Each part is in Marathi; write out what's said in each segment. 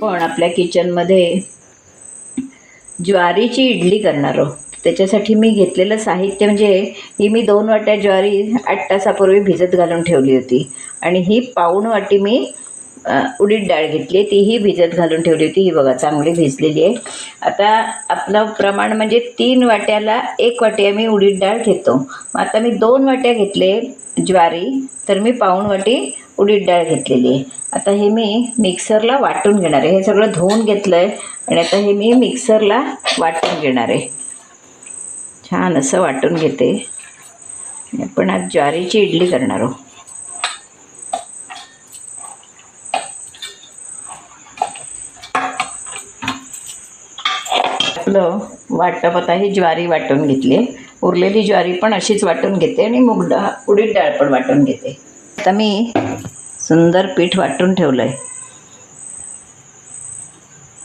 पण आपल्या किचनमध्ये ज्वारीची इडली करणार आहोत. त्याच्यासाठी मी घेतलेलं साहित्य म्हणजे ही मी दोन वाट्या ज्वारी आठ तासापूर्वी भिजत घालून ठेवली होती. आणि ही पाऊण वाटी मी उडीद डाळ घेतली तीही भिजत घालून ठेवली होती. ही बघा चांगली भिजलेली आहे. आता आपलं प्रमाण म्हणजे तीन वाट्याला एक वाटी आम्ही उडीद डाळ घेतो. मग आता मी दोन वाट्या घेतले ज्वारी तर मी पाऊण वाटी उडीद डाळ घेतलेली आहे. आता हे मी मिक्सरला वाटून घेणार आहे. हे सगळं धुवून घेतलं आहे आणि आता हे मी मिक्सरला वाटून घेणार आहे. छान असं वाटून घेते. आपण आज ज्वारीची इडली करणार आहोत. आपलं वाटप आता ही ज्वारी वाटून घेतली उरलेली ज्वारी पण अशीच वाटून घेते आणि मूग डाळ उडीद डाळ पण वाटून घेते. आता मी सुंदर पीठ वाटून ठेवलं आहे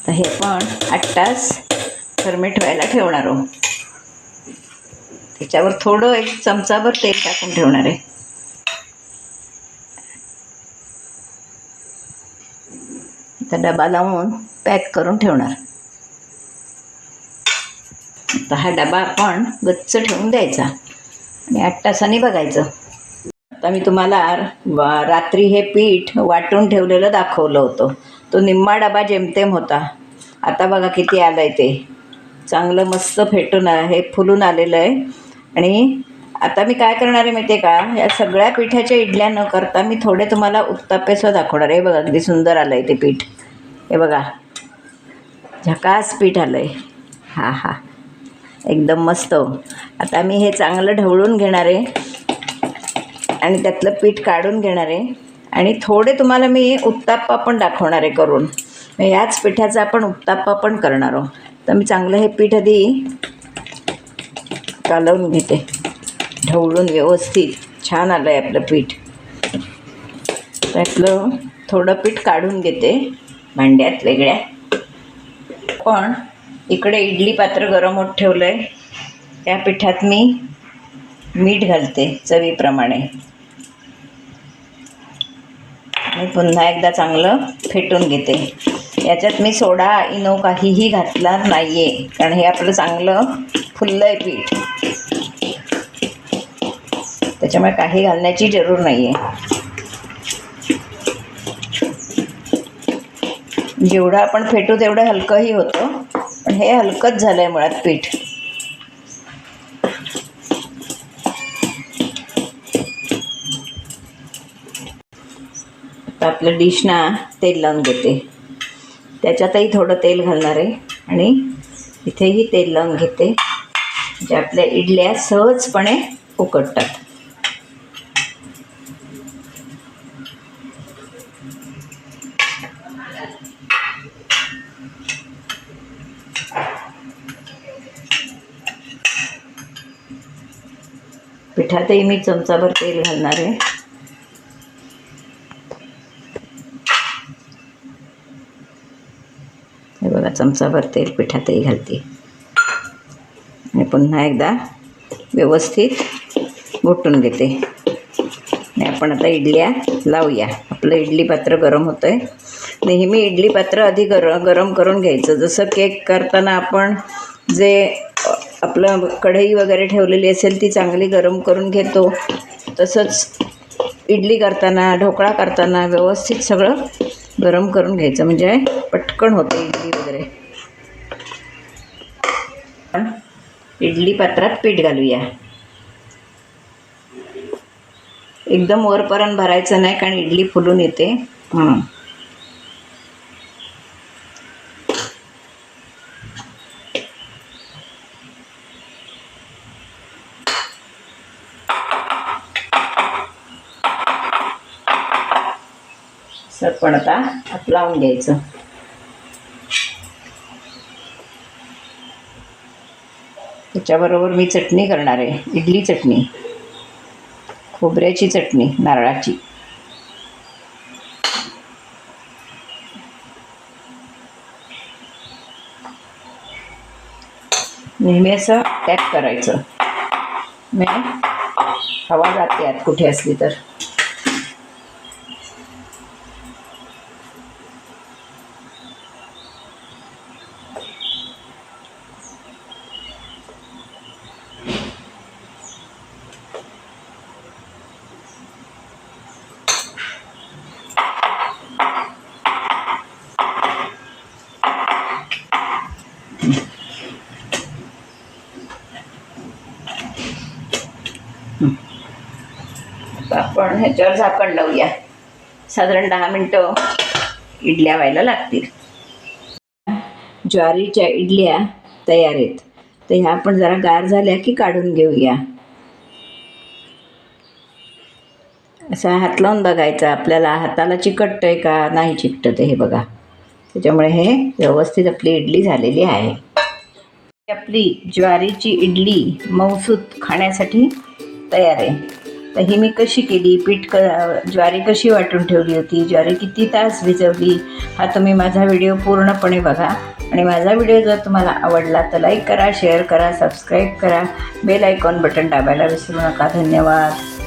तर हे पण आठ तास फर्मेट व्हायला ठेवणार आहो. त्याच्यावर थोडं एक चमचाभर तेल टाकून ठेवणार आहे. आता डबा लावून पॅक करून ठेवणार. आता हा डबा आपण गच्च ठेवून द्यायचा. आणि आठ तासाने बघायचं. आता मी तुम्हाला रात्री हे पीठ वाटून ठेवलेलं दाखवलं होतं. तो निम्मा डबा जेमतेम होता. आता बघा किती आलं आहे ते. चांगलं मस्त फेटून हे फुलून आलेलं आहे. आणि आता मी काय करणार आहे माहिती आहे का? या सगळ्या पिठाच्या इडल्या न करता मी थोडे तुम्हाला उत्तापेसं दाखवणार आहे. हे बघा अगदी सुंदर आलं आहे ते पीठ. हे बघा. झकास पीठ आलं आहे हां हां. एकदम मस्त. आता मी हे चांगलं ढवळून घेणार आहे. आणि त्यातलं पीठ काढून घेणार आहे. आणि थोडे तुम्हाला मी उत्ताप्पा पण दाखवणार आहे करून. याच पिठाचा आपण उत्ताप्पा पण करणार आहोत. तर मी चांगलं हे पीठ आधी कालवून घेते. ढवळून व्यवस्थित. छान आलं आहे आपलं पीठ. त्यातलं थोडं पीठ काढून घेते. भांड्यात वेगळ्या. पण इकडे इडली पात्र गरम होत ठेवलं आहे त्या पिठात मी मीठ घालते चवीप्रमाणे. मी पुन्हा एकदा चांगलं फेटून घेते. याच्यात मी सोडा इनो काहीही घातला नाही आहे कारण हे आपलं चांगलं फुललं आहे पीठ. त्याच्यामुळे काही घालण्याची जरूर नाही आहे जेवढं आपण फेटू तेवढं हलकंही होतं. पण हे हलकंच झालं आहे मुळात पीठ. तर आपलं डिश ना तेल लावून घेते. त्याच्यातही थोडं तेल घालणार आहे. आणि इथेही तेल लावून घेते. जे आपल्या इडल्या सहजपणे उकडतात. पिठातही मी चमचाभर तेल घालणार आहे. बघा चमचाभर तेल पिठातही घालते. आणि पुन्हा एकदा व्यवस्थित घोटून घेते. आणि आपण आता इडल्या लावूया. आपलं इडली पात्र गरम होतं आहे नेहमी इडली पात्र आधी गर गरम करून घ्यायचं. जसं केक करताना आपण जे आपलं कढई वगैरे ठेवलेली असेल ती चांगली गरम करून घेतो. तसंच इडली करताना ढोकळा करताना व्यवस्थित सगळं गरम करून घ्यायचं. म्हणजे पटकन होतं इडली पात्रात पीठ घालूया. एकदम वरपर्यंत भरायचं नाही कारण इडली फुलून येते म्हणून. असं आता लावून घ्यायचं. त्याच्याबरोबर मी चटणी करणार आहे. इडली चटणी. खोबऱ्याची चटणी नारळाची. नेहमी असं टॅप करायचं. मी हवा जाते आत कुठे असली तर. आपण ह्याच्यावर झाकण लावूया. साधारण दहा मिनटं इडल्या व्हायला लागतील. ज्वारीच्या इडल्या तयार आहेत. तर ह्या आपण जरा गार झाल्या की काढून घेऊया. असा हात लावून बघायचा आपल्याला. हाताला चिकटतं आहे का? नाही चिकटत हे बघा. त्याच्यामुळे हे व्यवस्थित आपली इडली झालेली आहे. आपली ज्वारीची इडली मौसूत खाण्यासाठी तयार आहे. तर ही मी कशी केली पीठ क ज्वारी कशी वाटून ठेवली होती ज्वारी किती तास भिजवली हा तुम्ही माझा व्हिडिओ पूर्णपणे बघा. आणि माझा व्हिडिओ जर तुम्हाला आवडला तर लाईक करा शेअर करा सबस्क्राईब करा. बेल आयकॉन बटन दाबायला विसरू नका. धन्यवाद.